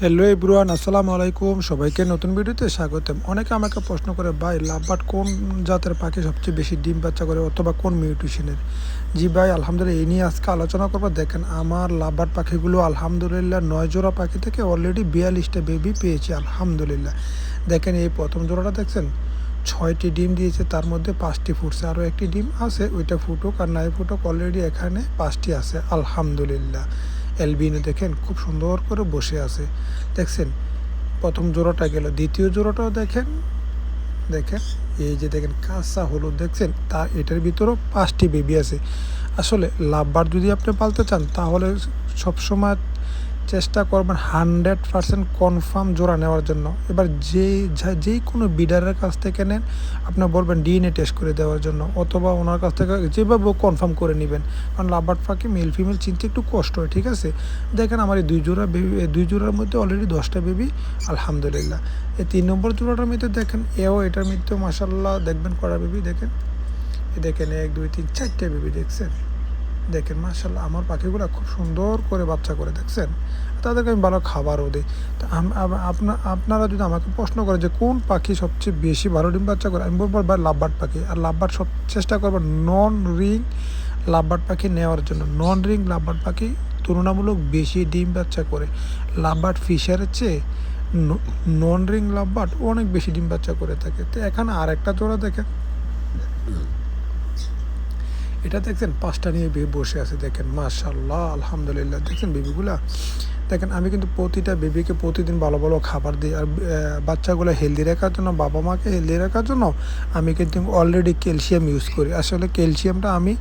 Hello এব্রুয়ান আসসালামু আলাইকুম। সবাইকে নতুন ভিডিওতে স্বাগতম। অনেকে আমাকে প্রশ্ন করে, ভাই, লাভবাট কোন জাতের পাখি সবচেয়ে বেশি ডিম বাচ্চা করে অথবা কোন মিউটিশনের? জি ভাই, আলহামদুলিল্লাহ, এই নিয়ে আজকে আলোচনা করব। দেখেন, আমার লাভবাট পাখিগুলো আলহামদুলিল্লাহ নয় জোড়া পাখি থেকে অলরেডি বিয়াল্লিশটা বেবি পেয়েছি, আলহামদুলিল্লাহ। দেখেন, এই প্রথম জোড়াটা দেখছেন? ছয়টি ডিম দিয়েছে, তার মধ্যে পাঁচটি ফুটছে। আরও একটি ডিম আছে, ওইটা ফুটুক আর নাই ফুটুক অলরেডি এখানে পাঁচটি আছে, আলহামদুলিল্লাহ। এলবিনো দেখেন, খুব সুন্দর করে বসে আছে। দেখছেন, প্রথম জোড়াটা গেল, দ্বিতীয় জোড়াটাও দেখেন। দেখেন, এই যে দেখেন, কাঁচা হলুদ, দেখছেন? তা এটার ভিতরেও পাঁচটি বেবি আছে। আসলে লাভবার যদি আপনি পালতে চান, তাহলে সবসময় চেষ্টা করবেন হান্ড্রেড পার্সেন্ট কনফার্ম জোড়া নেওয়ার জন্য। এবার যে যা- কোনো বিডারের কাছ থেকে নেন, আপনি বলবেন ডিএনএ টেস্ট করে দেওয়ার জন্য, অথবা ওনার কাছ থেকে যেভাবে কনফার্ম করে নেবেন। কারণ লাভবার্ড পাখি মেল ফিমেল চিনতে একটু কষ্ট হয়, ঠিক আছে? দেখেন আমার এই দুই জোড়া বেবি দুই জোড়ার মধ্যে অলরেডি দশটা বেবি, আলহামদুলিল্লাহ। এই তিন নম্বর জোড়াটার মধ্যে দেখেন, এও এটার মধ্যে মাসাল্লাহ দেখবেন করা বেবি দেখেন? দেখেন, এক, দুই, তিন, চারটে বেবি দেখছেন? দেখেন মার্শাল্লাহ আমার পাখিগুলো খুব সুন্দর করে বাচ্চা করে, দেখছেন? তাদেরকে আমি ভালো খাবারও দিই। তা আম- আম- আপনা- আপনারা যদি আমাকে প্রশ্ন করে যে কোন পাখি সবচেয়ে বেশি ভালো ডিম বাচ্চা করে, আমি বলব ভাই লাভবার্ড পাখি। আর লাভবার্ড সব, চেষ্টা করব নন রিং লাভবার্ড পাখি নেওয়ার জন্য। নন রিং লাভবার্ড পাখি তুলনামূলক বেশি ডিম বাচ্চা করে। লাভবার্ড ফিশারের চেয়ে নন রিং লাভবার্ড অনেক বেশি ডিম বাচ্চা করে থাকে। তো এখানে আরেকটা জোড়া দেখেন। এটা দেখছেন, পাঁচটা নিয়ে বেবি বসে আছে, দেখেন মাশাল্লাহ আলহামদুলিল্লাহ। দেখছেন বেবিগুলা? দেখেন, আমি কিন্তু প্রতিটা বেবিকে প্রতিদিন ভালো ভালো খাবার দিই। আর বাচ্চাগুলো হেলদি রাখার জন্য, বাবা মাকে হেলদি রাখার জন্য আমি কিন্তু অলরেডি ক্যালসিয়াম ইউজ করি। আসলে ক্যালসিয়ামটা আমি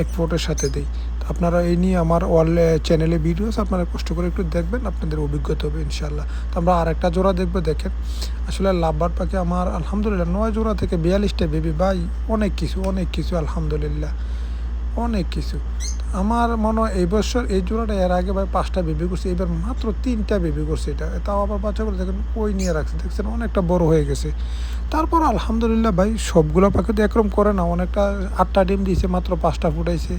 এক ফোটের সাথে দিই। আপনারা এই নিয়ে আমার অল চ্যানেলে ভিডিওস আপনারা কষ্ট করে একটু দেখবেন, আপনাদের অভিজ্ঞতা হবে ইনশাল্লাহ তো আমরা আরেকটা জোড়া দেখব, দেখেন। আসলে লাভবার পাখি আমার, আলহামদুলিল্লাহ, নয় জোড়া থেকে বিয়াল্লিশটা বেবি, ভাই, অনেক কিছু অনেক কিছু, আলহামদুলিল্লাহ। অনেক কিছু। আমার মনে হয় এই বছর এই জোড়াটা এর আগে ভাই পাঁচটা বেবি করছে, এবার মাত্র তিনটা বেবি করছে এটা। তাও আবার বাচ্চা বাচ্চাগুলো দেখেন কই নিয়ে রাখছে, দেখছেন? অনেকটা বড় হয়ে গেছে। তারপর আলহামদুলিল্লাহ ভাই সবগুলো পাখি তো একরকম করে না, অনেকটা আটটা ডিম দিয়েছে, মাত্র পাঁচটা ফুটাইছে,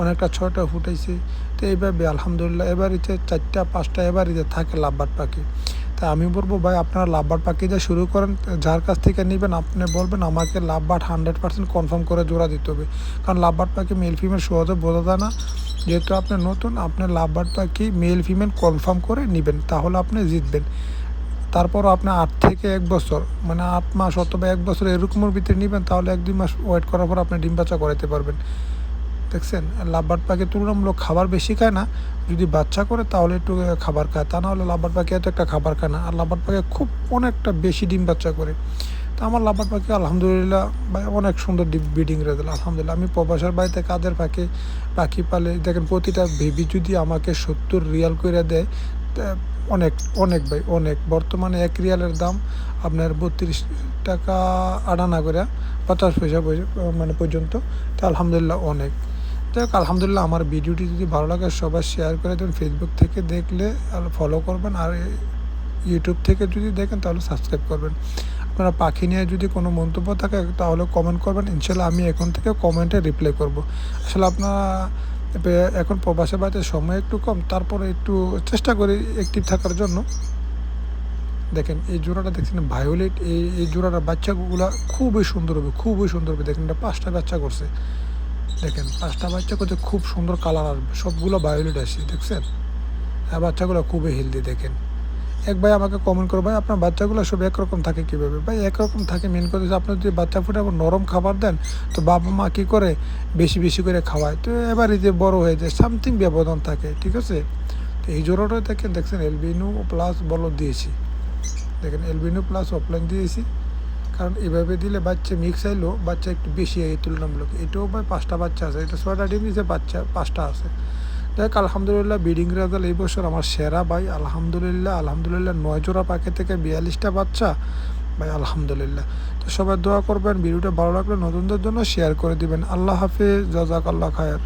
অনেকটা ছয়টা ফুটাইছে। তো এইভাবে আলহামদুলিল্লাহ এবারিতে চারটা, পাঁচটা এবারিতে থাকে লাভবার পাখি। তা আমি বলব, ভাই, আপনারা লাভবাট পাখি দিয়ে শুরু করেন। যার কাছ থেকে নেবেন, আপনি বলবেন, আমাকে লাভবাট হান্ড্রেড পার্সেন্ট কনফার্ম করে জোড়া দিতে হবে। কারণ লাভবাট পাখি মেল ফিমেল সহজে বোঝা যায় না। যেহেতু আপনি নতুন, আপনি লাভবাট পাখি মেল ফিমেল কনফার্ম করে নেবেন, তাহলে আপনি জিতবেন। তারপরও আপনি আট থেকে এক বছর মানে আট মাস অথবা এক বছর এরকমের ভিতরে নেবেন, তাহলে এক দুই মাস ওয়েট করার পর আপনি ডিম বাচ্চা করাতে পারবেন। দেখছেন? লাভবার্ড পাখি তুলনামূলক খাবার বেশি খায় না। যদি বাচ্চা করে তাহলে একটু খাবার খায়। তা না হলে লাভবার্ড পাখি এত একটা খাবার খায় না। আর লাভবার্ড পাখি খুব অনেকটা বেশি ডিম বাচ্চা করে। তো আমার লাভবার্ড পাখি আলহামদুলিল্লাহ ভাই অনেক সুন্দর ব্রিডিং রেজাল্ট আলহামদুলিল্লাহ। আমি প্রবাসের বাড়িতে কাজের পাখি পাখি পালে দেখেন প্রতিটা বেবি যদি আমাকে সত্তর রিয়াল করে দেয় অনেক অনেক ভাই, অনেক। বর্তমানে এক রিয়ালের দাম আপনার বত্রিশ টাকা আটানা করে পঞ্চাশ পয়সা মানে পর্যন্ত। তা আলহামদুলিল্লাহ অনেক। হোক, আলহামদুলিল্লাহ আমার ভিডিওটি যদি ভালো লাগে সবাই শেয়ার করে দেবেন। ফেসবুক থেকে দেখলে আর ফলো করবেন আর ইউটিউব থেকে যদি দেখেন তাহলে সাবস্ক্রাইব করবেন। আপনারা পাখি নিয়ে যদি কোনো মন্তব্য থাকে তাহলে কমেন্ট করবেন। ইনশাল্লাহ আমি এখন থেকে কমেন্টে রিপ্লাই করব। আসলে আপনারা এখন প্রবাসে বাড়িতে সময় একটু কম, তারপরে একটু চেষ্টা করি অ্যাক্টিভ থাকার জন্য। দেখেন এই জোড়াটা দেখছেন ভায়োলেট এই এই জোড়াটার বাচ্চাগুলো খুবই সুন্দর হবে, খুবই সুন্দর হবে। দেখেন এটা পাঁচটা বাচ্চা করছে। দেখেন, পাঁচটা বাচ্চা করতে খুব সুন্দর কালার আসবে সবগুলো ভায়োলেট আসছে দেখছেন? হ্যাঁ বাচ্চাগুলো খুবই হেলদি দেখেন। এক ভাই আমাকে কমেন্ট করো, ভাই, আপনার বাচ্চাগুলো সব একরকম থাকে কীভাবে? ভাই, একরকম থাকে মেন কথা আপনি যদি বাচ্চা ফুটে নরম খাবার দেন, তো বাবা মা কী করে বেশি বেশি করে খাওয়ায়? তো এবারে যে বড় হয়ে যায় সামথিং ব্যবধান থাকে, ঠিক আছে? তো এই জোড়াটা দেখেন, দেখছেন এলবিনু প্লাস বলো দিয়েছি। দেখেন এলবিনু প্লাস অফলাইন দিয়েছি। এভাবে দিলে বাচ্চা মিক্স আইলেও বাচ্চা একটু বেশি এই তুলনামূলক। এটাও ভাই পাঁচটা বাচ্চা আছে, এটা ছয়টা ডিম দিয়েছে বাচ্চা, পাঁচটা আছে। দেখ আলহামদুলিল্লাহ বিডিং রেজাল্ট এই বছর আমার সেরা ভাই, আলহামদুলিল্লাহ আলহামদুলিল্লাহ, নয় জোড়া পাখি থেকে বিয়াল্লিশটা বাচ্চা, ভাই আলহামদুলিল্লাহ। তো সবাই দোয়া করবেন, ভিডিওটা ভালো লাগলে নতুনদের জন্য শেয়ার করে দিবেন। আল্লাহ হাফিজ জাজাক আল্লাহ খায়ের।